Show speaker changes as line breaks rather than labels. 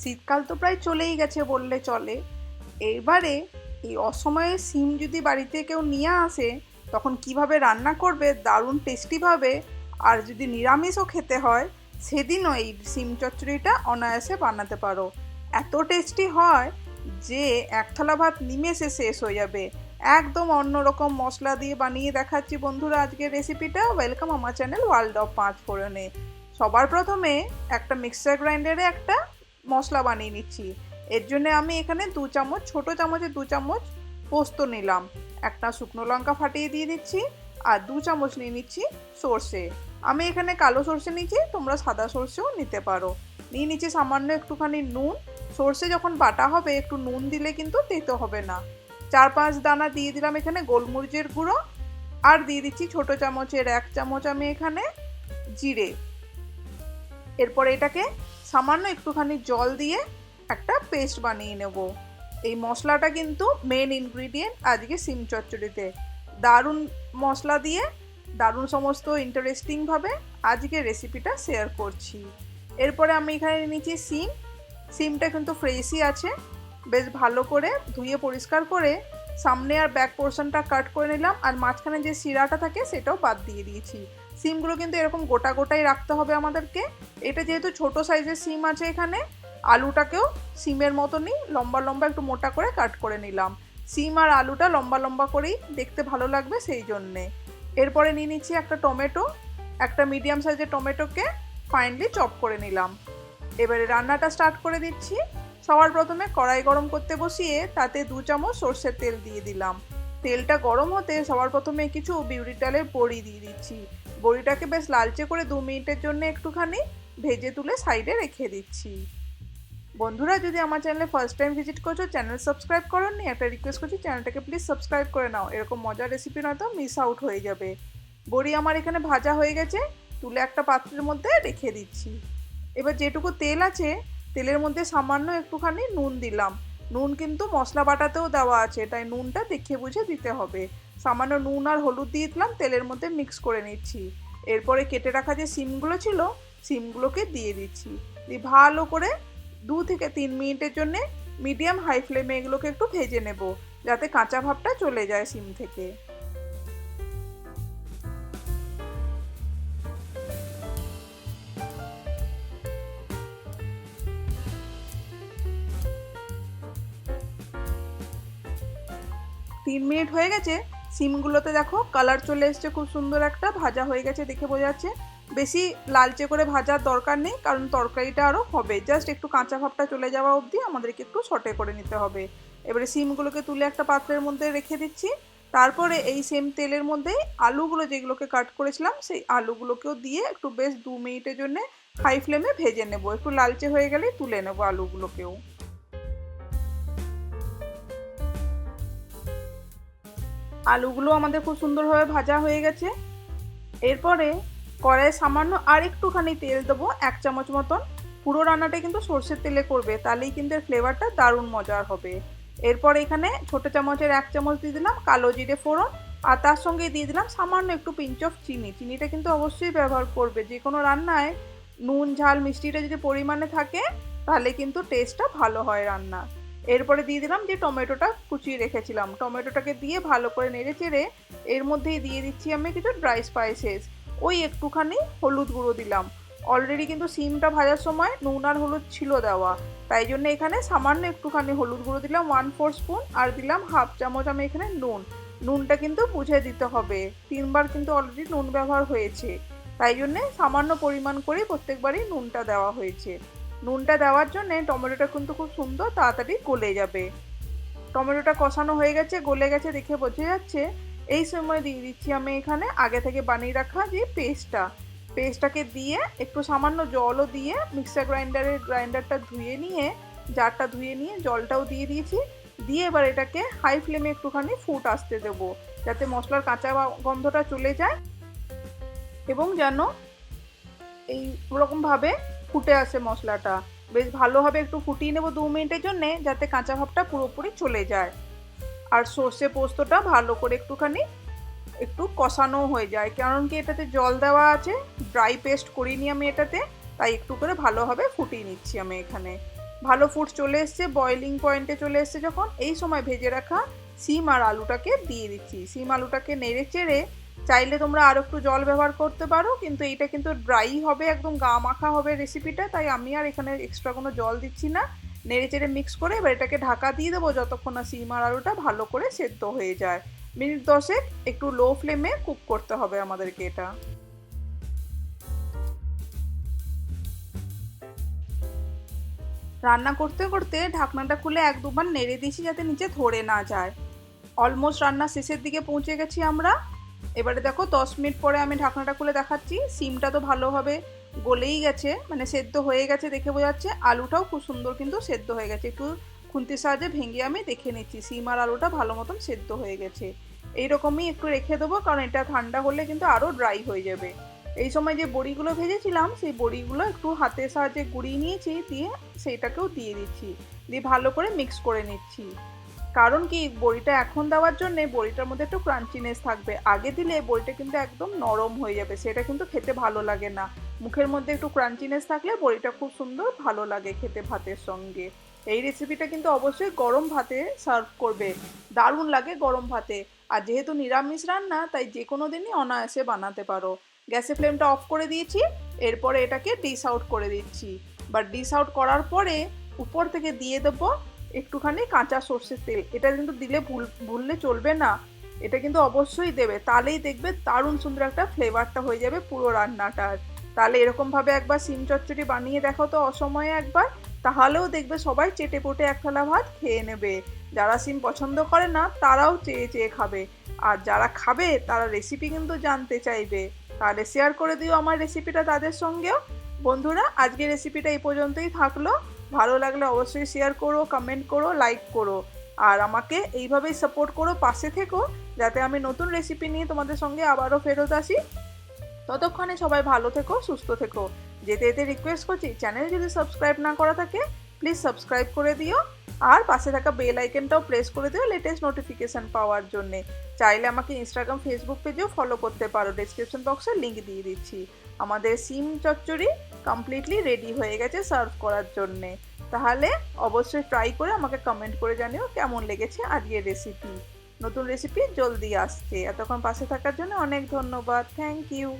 শীতকাল তো প্রায় চলেই গেছে বললে চলে। এইবারে এই অসময়ে সিম যদি বাড়িতে কেউ নিয়ে আসে, তখন কীভাবে রান্না করবে, দারুণ টেস্টিভাবে আর যদি নিরামিষও খেতে হয়, সেদিনও এই সিম চচ্চড়িটা অনায়াসে বানাতে পারো। এত টেস্টি হয় যে এক থালা ভাত নিমেষে শেষ হয়ে যাবে। একদম অন্যরকম মশলা দিয়ে বানিয়ে দেখাচ্ছি বন্ধুরা আজকের রেসিপিটা ওয়েলকাম আমার চ্যানেল ওয়ার্ল্ড অফ পাঁচ ফোড়নে সবার প্রথমে একটা মিক্সার গ্রাইন্ডারে একটা মশলা বানিয়ে নিচ্ছি। এর জন্য আমি এখানে দু চামচ, ছোট চামচে দু চামচ পোস্ত নিলাম। একটা শুকনো লঙ্কা ফাটিয়ে দিয়ে দিচ্ছি আর দু চামচ নিয়ে নিচ্ছি সর্ষে। আমি এখানে কালো সর্ষে নিচ্ছি তোমরা সাদা সর্ষেও নিতে পারো। নিয়ে নিচ্ছি সামান্য একটুখানি নুন। সর্ষে যখন বাটা হবে, একটু নুন দিলে কিন্তু তেতো হবে না। চার পাঁচ দানা দিয়ে দিলাম এখানে গোলমরিচের গুঁড়ো। আর দিয়ে দিচ্ছি ছোট চামচের এক চামচ আমি এখানে জিরে। এরপর এটাকে সামান্য একটুখানি জল দিয়ে একটা পেস্ট বানিয়ে নেব। এই মশলাটা কিন্তু মেন ইনগ্রিডিয়েন্ট আজকে সিম চচ্চড়িতে। দারুণ মশলা দিয়ে, দারুণ সমস্ত ইন্টারেস্টিংভাবে আজকে রেসিপিটা শেয়ার করছি। এরপরে আমি এখানে নিচ্ছি সিম। সিমটা কিন্তু ফ্রেশই আছে। বেশ ভালো করে ধুয়ে পরিষ্কার করে সামনে আর ব্যাক পোর্শনটা কাট করে নিলাম। আর মাঝখানে যে শিরাটা থাকে সেটাও বাদ দিয়ে দিয়েছি। সিমগুলো কিন্তু এরকম গোটা গোটাই রাখতে হবে আমাদেরকে। এটা যেহেতু ছোট সাইজের সিম আছে এখানে, আলুটাকেও সিমের মতনই লম্বা লম্বা একটু মোটা করে কাট করে নিলাম। সিম আর আলুটা লম্বা লম্বা করেই দেখতে ভালো লাগবে সেই জন্যে। এরপরে নিয়ে নিচ্ছি একটা টমেটো, একটা মিডিয়াম সাইজের টমেটোকে ফাইনলি চপ করে নিলাম। এবারে রান্নাটা স্টার্ট করে দিচ্ছি। সবার প্রথমে কড়াই গরম করতে বসিয়ে তাতে দু চামচ সর্ষের তেল দিয়ে দিলাম। তেলটা গরম হতে সবার প্রথমে কিছু বিউরি ডালের বড়ি দিয়ে দিচ্ছি। বড়িটাকে বেশ লালচে করে দু মিনিটের জন্য একটুখানি ভেজে তুলে সাইডে রেখে দিচ্ছি। বন্ধুরা, যদি আমার চ্যানেলে ফার্স্ট টাইম ভিজিট করছ চ্যানেল সাবস্ক্রাইব করোনি, একটা রিকোয়েস্ট করছি চ্যানেলটাকে প্লিজ সাবস্ক্রাইব করে নাও। এরকম মজার রেসিপি নয়তো মিস আউট হয়ে যাবে। বড়ি আমার এখানে ভাজা হয়ে গেছে, তুলে একটা পাত্রের মধ্যে রেখে দিচ্ছি। এবার যেটুকু তেল আছে, তেলের মধ্যে সামান্য একটুখানি নুন দিলাম। নুন কিন্তু মশলা বাটাতেও দেওয়া আছে, তাই নুনটা দেখে বুঝে দিতে হবে। সামান্য নুন আর হলুদ দিয়ে দিলাম, তেলের মধ্যে মিক্স করে নিচ্ছি। এরপরে কেটে রাখা যে সিমগুলো ছিল, সিমগুলোকে দিয়ে দিচ্ছি। দিয়ে ভালো করে দু থেকে তিন মিনিটের জন্যে মিডিয়াম হাই ফ্লেমে এগুলোকে একটু ভেজে নেব, যাতে কাঁচা ভাবটা চলে যায় সিম থেকে। তিন মিনিট হয়ে গেছে সিমগুলোতে দেখো কালার চলে এসছে, খুব সুন্দর একটা, ভাজা হয়ে গেছে দেখে বোঝা যাচ্ছে। বেশি লালচে করে ভাজার দরকার নেই, কারণ তরকারিটা আরও হবে। জাস্ট একটু কাঁচা ভাবটা চলে যাওয়া অবধি আমাদেরকে একটু সটে করে নিতে হবে। এবারে সিমগুলোকে তুলে একটা পাত্রের মধ্যে রেখে দিচ্ছি। তারপরে এই সেম তেলের মধ্যেই আলুগুলো যেগুলোকে কাট করেছিলাম, সেই আলুগুলোকেও দিয়ে একটু বেশ দু মিনিটের জন্য হাই ফ্লেমে ভেজে নেব। একটু লালচে হয়ে গেলেই তুলে নেব আলুগুলোকেও। আলুগুলো আমাদের খুব সুন্দরভাবে ভাজা হয়ে গেছে। এরপরে কড়াইয়ে সামান্য আর একটুখানি তেল দেবো, এক চামচ মতন। পুরো রান্নাটা কিন্তু সর্ষের তেলে করবে, তাহলেই কিন্তু এর ফ্লেভারটা দারুণ মজার হবে। এরপর এখানে ছোট চামচের এক চামচ দিয়ে দিলাম কালো জিরে ফোড়ন, আর তার সঙ্গে দিয়ে দিলাম সামান্য একটু পিঞ্চ অফ চিনি। চিনিটা কিন্তু অবশ্যই ব্যবহার করবে, যে কোনো রান্নায় নুন, ঝাল, মিষ্টিটা যদি পরিমাণে থাকে, তাহলে কিন্তু টেস্টটা ভালো হয় রান্না এরপরে দিয়ে দিলাম যে টমেটোটা কুচিয়ে রেখেছিলাম। টমেটোটাকে দিয়ে ভালো করে নেড়ে চেড়ে এর মধ্যেই দিয়ে দিচ্ছি আমি কিছু ড্রাই স্পাইসেস ওই একটুখানি হলুদ গুঁড়ো দিলাম। অলরেডি কিন্তু সিমটা ভাজার সময় নুন আর হলুদ ছিল দেওয়া। তাই জন্য এখানে সামান্য একটুখানি হলুদ গুঁড়ো দিলাম ওয়ান ফোর স্পুন আর দিলাম হাফ চামচ আমি এখানে নুন। নুনটা কিন্তু বুঝে দিতে হবে। তিনবার কিন্তু অলরেডি নুন ব্যবহার হয়েছে। তাই জন্যে সামান্য পরিমাণ করে প্রত্যেকবারই নুনটা দেওয়া হয়েছে। নুনটা দেওয়ার জন্য টমেটোটা কিন্তু খুব সুন্দর তাড়াতাড়ি গলে যাবে। টমেটোটা কষানো হয়ে গেছে, গলে গেছে দেখে বোঝা যাচ্ছে। এই সময় দিয়ে দিচ্ছি আমি এখানে আগে থেকে বানিয়ে রাখা যে পেস্টটা। পেস্টটাকে দিয়ে একটু সামান্য জলও দিয়ে মিক্সার গ্রাইন্ডারের গ্রাইন্ডারটা ধুয়ে নিয়ে, জারটা ধুয়ে নিয়ে জলটাও দিয়ে দিয়েছি। দিয়ে এবার এটাকে হাই ফ্লেমে একটুখানি ফুট আসতে দেবো, যাতে মশলার কাঁচা গন্ধটা চলে যায় এবং যেন এই রকমভাবে ফুটে আসে মশলাটা। বেশ ভালোভাবে একটু ফুটিয়ে নেব দু মিনিটের জন্যে, যাতে কাঁচা ভাবটা পুরোপুরি চলে যায়। আর সর্ষে পোস্তটা ভালো করে একটুখানি একটু কষানো হয়ে যায়। কারণ কি এটাতে জল দেওয়া আছে, ড্রাই পেস্ট করিনি আমি এটাতে, তাই একটু করে ভালোভাবে ফুটিয়ে নিচ্ছি আমি এখানে। ভালো ফুট চলে এসছে বয়লিং পয়েন্টে চলে এসছে যখন, এই সময় ভেজে রাখা সিম আর আলুটাকে দিয়ে দিচ্ছি। সিম আলুটাকে নেড়ে চেড়ে চাইলে তোমরা আরও একটু জল ব্যবহার করতে পারো, কিন্তু এটা কিন্তু ড্রাই হবে, একদম গা মাখা হবে রেসিপিটা তাই আমি আর এখানে এক্সট্রা কোনো জল দিচ্ছি না। নেড়ে চেড়ে মিক্স করে এবার এটাকে ঢাকা দিয়ে দেবো যতক্ষণ না সিম আর আলুটা ভালো করে সেদ্ধ হয়ে যায়। মিনিট দশেক একটু লো ফ্লেমে কুক করতে হবে আমাদেরকে এটা। রান্না করতে করতে ঢাকনাটা খুলে এক দুবার নেড়ে দিয়েছি যাতে নিচে ধরে না যায়। অলমোস্ট রান্না শেষের দিকে পৌঁছে গেছি আমরা। এবারে দেখো, দশ মিনিট পরে আমি ঢাকনাটা খুলে দেখাচ্ছি। সিমটা তো ভালোভাবে গলেই গেছে মানে সেদ্ধ হয়ে গেছে দেখে বোঝাচ্ছে আলুটাও খুব সুন্দর কিন্তু সেদ্ধ হয়ে গেছে। একটু খুন্তির সাহায্যে ভেঙে আমি দেখে নিচ্ছি, সিম আর আলুটা ভালো মতন সেদ্ধ হয়ে গেছে। এইরকমই একটু রেখে দেবো, কারণ এটা ঠান্ডা হলে কিন্তু আরও ড্রাই হয়ে যাবে। এই সময় যে বড়িগুলো ভেজেছিলাম, সেই বড়িগুলো একটু হাতের সাহায্যে গুঁড়িয়ে নিয়েছি, দিয়ে সেইটাকেও দিয়ে দিচ্ছি। দিয়ে ভালো করে মিক্স করে নিচ্ছি। কারণ কি, বড়িটা এখন দেওয়ার জন্য বড়িটার মধ্যে একটু ক্রাঞ্চিনেস থাকবে। আগে দিলে বড়িটা কিন্তু একদম নরম হয়ে যাবে, সেটা কিন্তু খেতে ভালো লাগে না। মুখের মধ্যে একটু ক্রাঞ্চিনেস থাকলে বড়িটা খুব সুন্দর ভালো লাগে খেতে ভাতের সঙ্গে। এই রেসিপিটা কিন্তু অবশ্যই গরম ভাতে সার্ভ করবে। দারুণ লাগে গরম ভাতে। আর যেহেতু নিরামিষ রান্না, তাই যে কোনো দিনই অনায়াসে বানাতে পারো। গ্যাসে ফ্লেমটা অফ করে দিয়েছি, এরপরে এটাকে ডিস আউট করে দিচ্ছি। বা ডিস আউট করার পরে উপর থেকে দিয়ে দেবো একটুখানি কাঁচা সর্ষের তেল। এটা কিন্তু দিলে ভুল, ভুললে চলবে না। এটা কিন্তু অবশ্যই দেবে। তাহলেই দেখবে দারুণ সুন্দর একটা ফ্লেভারটা হয়ে যাবে পুরো রান্নাটার তাহলে এরকমভাবে একবার সিম চচ্চড়ি বানিয়ে দেখো তো অসময়ে একবার। তাহলেও দেখবে সবাই চেটে পুটে এক থালা ভাত খেয়ে নেবে। যারা সিম পছন্দ করে না, তারাও চেয়ে চেয়ে খাবে। আর যারা খাবে, তারা রেসিপি কিন্তু জানতে চাইবে। তাহলে শেয়ার করে দিও আমার রেসিপিটা তাদের সঙ্গেও। বন্ধুরা, আজকের রেসিপিটা এই পর্যন্তই থাকল। ভালো লাগলে অবশ্যই শেয়ার করো কমেন্ট করো লাইক করো। আর আমাকে এইভাবেই সাপোর্ট করো, পাশে থেকো, যাতে আমি নতুন রেসিপি নিয়ে তোমাদের সঙ্গে আবারও ফেরত আসি। ততক্ষণে সবাই ভালো থেকো, সুস্থ থেকো। যেতে যেতে রিকোয়েস্ট করছি চ্যানেল যদি সাবস্ক্রাইব না করা থাকে প্লিজ সাবস্ক্রাইব করে দিও। আর পাশে থাকা বেল আইকনটাও প্রেস করে দিও লেটেস্ট নোটিফিকেশান পাওয়ার জন্যে। চাইলে আমাকে ইনস্টাগ্রাম ফেসবুক পেজেও ফলো করতে পারো। ডিসক্রিপশন বক্সে লিঙ্ক দিয়ে দিচ্ছি। আমাদের সিম চচ্চড়ি কমপ্লিটলি রেডি হয়ে গেছে সার্ভ করার জন্যে। তাহলে অবশ্যই ট্রাই করে আমাকে কমেন্ট করে জানিও কেমন লেগেছে আজকের রেসিপি নতুন রেসিপি জলদি আসছে। এতক্ষণ পাশে থাকার জন্য অনেক ধন্যবাদ। Thank you